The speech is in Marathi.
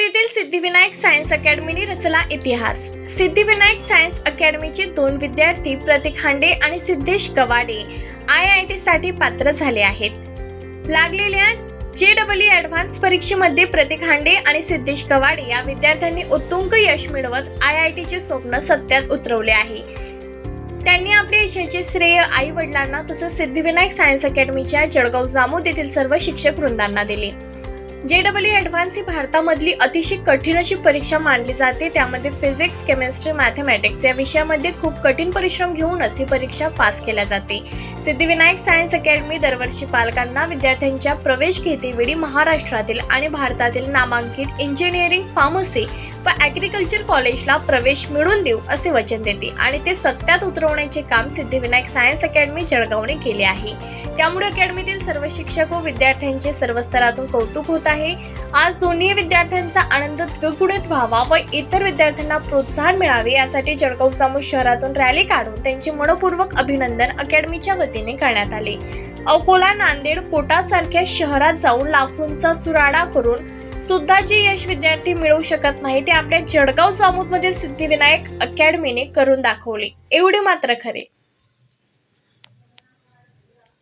जामोद सिद्धिविनायक सायन्स अकॅडमीने रचला इतिहास. सिद्धिविनायक सायन्स अकॅडमीचे दोन विद्यार्थी प्रतीक हांडे आणि Siddhesh Gawade I I T साठी पात्र झाले आहेत. लागलेल्या जे डबल ॲडव्हान्स परीक्षेमध्ये प्रतीक हांडे आणि सिद्धेश गवाडे या विद्यार्थ्यांनी उत्तुंग यश मिळवत आय आय टीचे स्वप्न सत्यात उतरवले आहे. त्यांनी आपल्या यशाचे श्रेय आई वडिलांना तसंच सिद्धिविनायक सायन्स अकॅडमीच्या जळगाव जामोद येथील सर्व शिक्षक वृंदांना दिले. जे डबल ॲडव्हान्स ही भारतामधली अतिशय कठीण अशी परीक्षा मानली जाते. त्यामध्ये फिजिक्स केमिस्ट्री मॅथमॅटिक्स या विषयामध्ये खूप कठीण परिश्रम घेऊनच ही परीक्षा पास केल्या जाते. सिद्धिविनायक सायन्स अकॅडमी दरवर्षी पालकांना विद्यार्थ्यांच्या प्रवेश घेतेवेळी महाराष्ट्रातील आणि भारतातील नामांकित इंजिनिअरिंग फार्मसी व ॲग्रिकल्चर कॉलेजला प्रवेश मिळवून देऊ असे वचन देते आणि ते सत्यात उतरवण्याचे काम सिद्धिविनायक सायन्स अकॅडमी जळगावने केले आहे. त्यामुळे अकॅडमीतील सर्व शिक्षक व विद्यार्थ्यांचे सर्व स्तरातून कौतुक होत आहे. आज दोन्ही विद्यार्थ्यांचा आनंद द्विगुणित व्हावा व इतर विद्यार्थ्यांना प्रोत्साहन मिळावे यासाठी जळगाव जामोद शहरातून रॅली काढून त्यांचे मनपूर्वक अभिनंदन अकॅडमीच्या वतीने करण्यात आले. अकोला नांदेड कोटा सारख्या शहरात जाऊन लाखोंचा चुराडा करून सुद्धा जे यश विद्यार्थी मिळवू शकत नाही ते आपल्या जळगाव जामोदमधील सिद्धिविनायक अकॅडमीने करून दाखवले. एवढे मात्र खरे.